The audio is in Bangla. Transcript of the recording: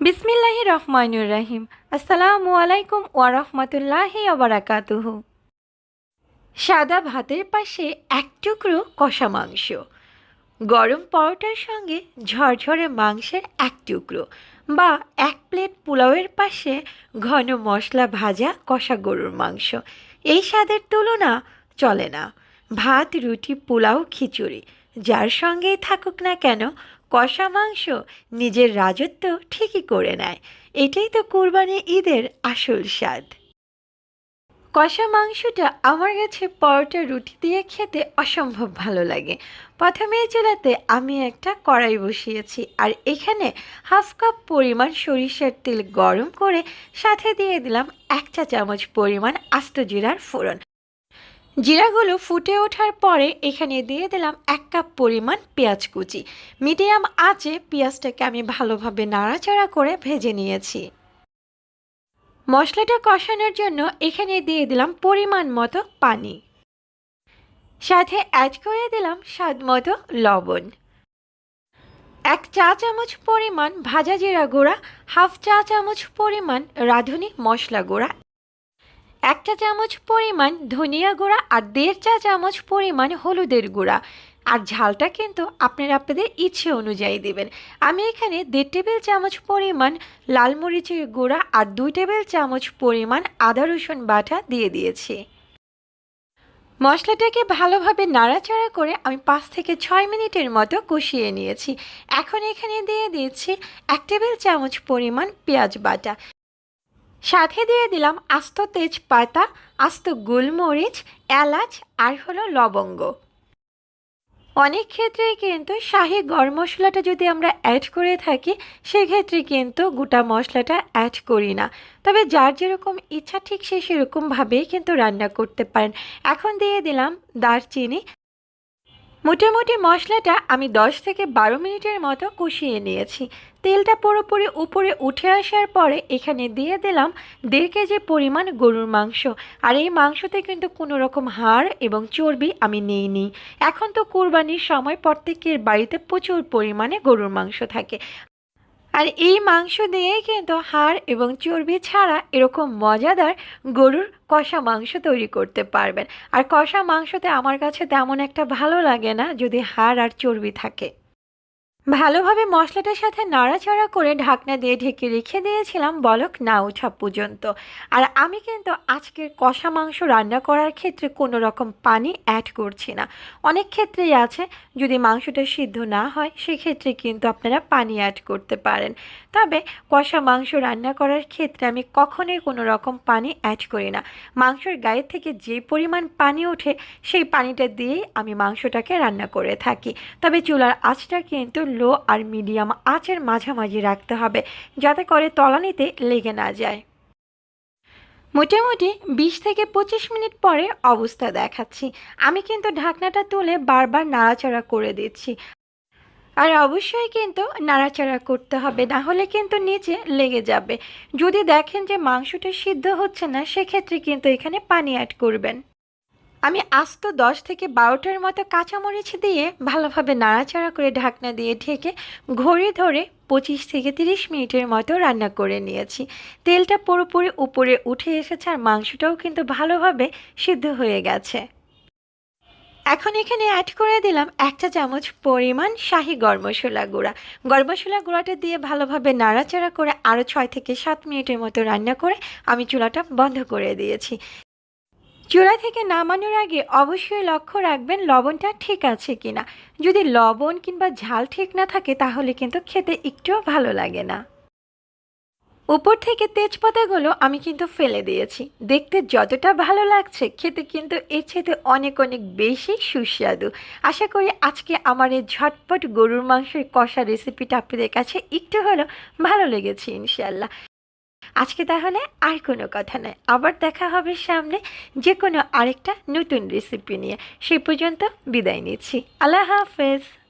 বিসমিল্লাহি রহমানুর রাহিম। আসসালামু আলাইকুম ওয়া রাহমাতুল্লাহি ওয়া বারাকাতুহু। সাদা ভাতের পাশে এক টুকরো কষা মাংস। গরম পরোটার সঙ্গে ঝরঝরে মাংসের এক টুকরো বা এক প্লেট পোলাওয়ের পাশে ঘন মশলা ভাজা কষা গরুর মাংস। এই স্বাদের তুলনা চলে না। ভাত, রুটি, পোলাও, খিচুড়ি, যার সঙ্গেই থাকুক না কেন কষা মাংস নিজের রাজত্ব ঠিকই করে নেয়। এটাই তো কোরবানি ঈদের আসল স্বাদ। কষা মাংসটা আমার কাছে পরোটা রুটি দিয়ে খেতে অসম্ভব ভালো লাগে। প্রথমে চুলাতে আমি একটা কড়াই বসিয়েছি আর এখানে হাফ কাপ পরিমাণ সরিষার তেল গরম করে সাথে দিয়ে দিলাম এক চা চামচ পরিমাণ আস্ত জিরার ফোড়ন। জিরাগুলো ফুটে ওঠার পরে এখানে দিয়ে দিলাম এক কাপ পরিমাণ পেঁয়াজ কুচি। মিডিয়াম আঁচে পেঁয়াজটাকে আমি ভালোভাবে নাড়াচাড়া করে ভেজে নিয়েছি। মশলাটা কষানোর জন্য এখানে দিয়ে দিলাম পরিমাণ মতো পানি। সাথে অ্যাড করে দিলাম স্বাদ মতো লবণ। এক চা চামচ পরিমাণ ভাজা জিরা গুঁড়া, হাফ চা চামচ পরিমাণ রাঁধুনি মশলা গুঁড়া একটা চামচ পরিমাণ ধনিয়া গুঁড়া আর দেড় চা চামচ পরিমাণ হলুদের গুঁড়া। আর ঝালটা কিন্তু আপনারা আপনাদের ইচ্ছে অনুযায়ী দেবেন। আমি এখানে দেড় টেবিল চামচ পরিমাণ লাল মরিচের গুঁড়া আর দুই টেবিল চামচ পরিমাণ আদা রসুন বাটা দিয়ে দিয়েছি। মশলাটাকে ভালোভাবে নাড়াচাড়া করে আমি পাঁচ থেকে ছয় মিনিটের মতো কষিয়ে নিয়েছি। এখন এখানে দিয়ে দিয়েছি এক টেবিল চামচ পরিমাণ পেঁয়াজ বাটা। সাথে দিয়ে দিলাম আস্ত তেজপাতা, আস্ত গোলমরিচ, এলাচ আর হলো লবঙ্গ। অনেক ক্ষেত্রে কিন্তু শাহি গরম মশলাটা যদি আমরা অ্যাড করে থাকি, সেক্ষেত্রে কিন্তু গোটা মশলাটা অ্যাড করি না। তবে যার যেরকম ইচ্ছা ঠিক সে সেরকমভাবেই কিন্তু রান্না করতে পারেন। এখন দিয়ে দিলাম দারচিনি মোটামুটি মশলাটা আমি দশ থেকে বারো মিনিটের মতো কষিয়ে নিয়েছি। তেলটা পুরোপুরি উপরে উঠে আসার পরে এখানে দিয়ে দিলাম দেড় কেজি পরিমাণ গরুর মাংস। আর এই মাংসতে কিন্তু কোনো রকম হাড় এবং চর্বি আমি নিইনি। এখন তো কোরবানির সময় প্রত্যেকের বাড়িতে প্রচুর পরিমাণে গরুর মাংস থাকে। আর এই মাংস দিয়েই কিন্তু হাড় এবং চর্বি ছাড়া এরকম মজাদার গরুর কষা মাংস তৈরি করতে পারবেন। আর কষা মাংসতে আমার কাছে তেমন একটা ভালো লাগে না যদি হাড় আর চর্বি থাকে। ভালোভাবে মশলাটার সাথে নাড়াচাড়া করে ঢাকনা দিয়ে ঢেকে রেখে দিয়েছিলাম বলক না ওঠা পর্যন্ত। আর আমি কিন্তু আজকের কষা মাংস রান্না করার ক্ষেত্রে কোনো রকম পানি অ্যাড করছি না। অনেক ক্ষেত্রেই আছে, যদি মাংসটা সিদ্ধ না হয়, সেক্ষেত্রে কিন্তু আপনারা পানি অ্যাড করতে পারেন। তবে কষা মাংস রান্না করার ক্ষেত্রে আমি কখনোই কোনো রকম পানি অ্যাড করি না। মাংসের গায়ে থেকে যে পরিমাণ পানি ওঠে, সেই পানিটা দিয়েই আমি মাংসটাকে রান্না করে থাকি। তবে চুলার আঁচটা কিন্তু লো আর মিডিয়াম আঁচের মাঝামাঝি রাখতে হবে যাতে করে তলানিতে লেগে না যায়। মোটামুটি বিশ থেকে পঁচিশ মিনিট পরে অবস্থা দেখাচ্ছি। আমি কিন্তু ঢাকনাটা তুলে বারবার নাড়াচাড়া করে দিচ্ছি। আর অবশ্যই কিন্তু নাড়াচাড়া করতে হবে, না হলে কিন্তু নিচে লেগে যাবে। যদি দেখেন যে মাংসটা সিদ্ধ হচ্ছে না, সেক্ষেত্রে কিন্তু এখানে পানি অ্যাড করবেন। আমি আস্ত দশ থেকে বারোটার মতো কাঁচামরিচ দিয়ে ভালোভাবে নাড়াচাড়া করে ঢাকনা দিয়ে ঢেকে ঘড়ি ধরে পঁচিশ থেকে তিরিশ মিনিটের মতো রান্না করে নিয়েছি। তেলটা পুরোপুরি উপরে উঠে এসেছে আর মাংসটাও কিন্তু ভালোভাবে সিদ্ধ হয়ে গেছে। এখন এখানে অ্যাড করে দিলাম একটা চামচ পরিমাণ শাহি গরম মশলা গুঁড়া। গরম মশলা গুঁড়াটা দিয়ে ভালোভাবে নাড়াচাড়া করে আরও ছয় থেকে সাত মিনিটের মতো রান্না করে আমি চুলাটা বন্ধ করে দিয়েছি। চুলা থেকে নামানোর আগে অবশ্যই লক্ষ্য রাখবেন লবণটা ঠিক আছে কিনা। যদি লবণ কিংবা ঝাল ঠিক না থাকে, তাহলে কিন্তু খেতে একটুও ভালো লাগে না। উপর থেকে তেজপাতাগুলো আমি কিন্তু ফেলে দিয়েছি। দেখতে যতটা ভালো লাগছে, খেতে কিন্তু এর চেয়ে অনেক অনেক বেশি সুস্বাদু। আশা করি আজকে আমার এই ঝটপট গরুর মাংসের কষা রেসিপিটা আপনাদের কাছে একটু হলেও ভালো লেগেছে ইনশাল্লাহ আজকে তাহলে আর কোনো কথা নয়। আবার দেখা হবে সামনে যে কোনো আরেকটা নতুন রেসিপি নিয়ে। সেই পর্যন্ত বিদায় নিচ্ছি। আল্লাহ হাফেজ।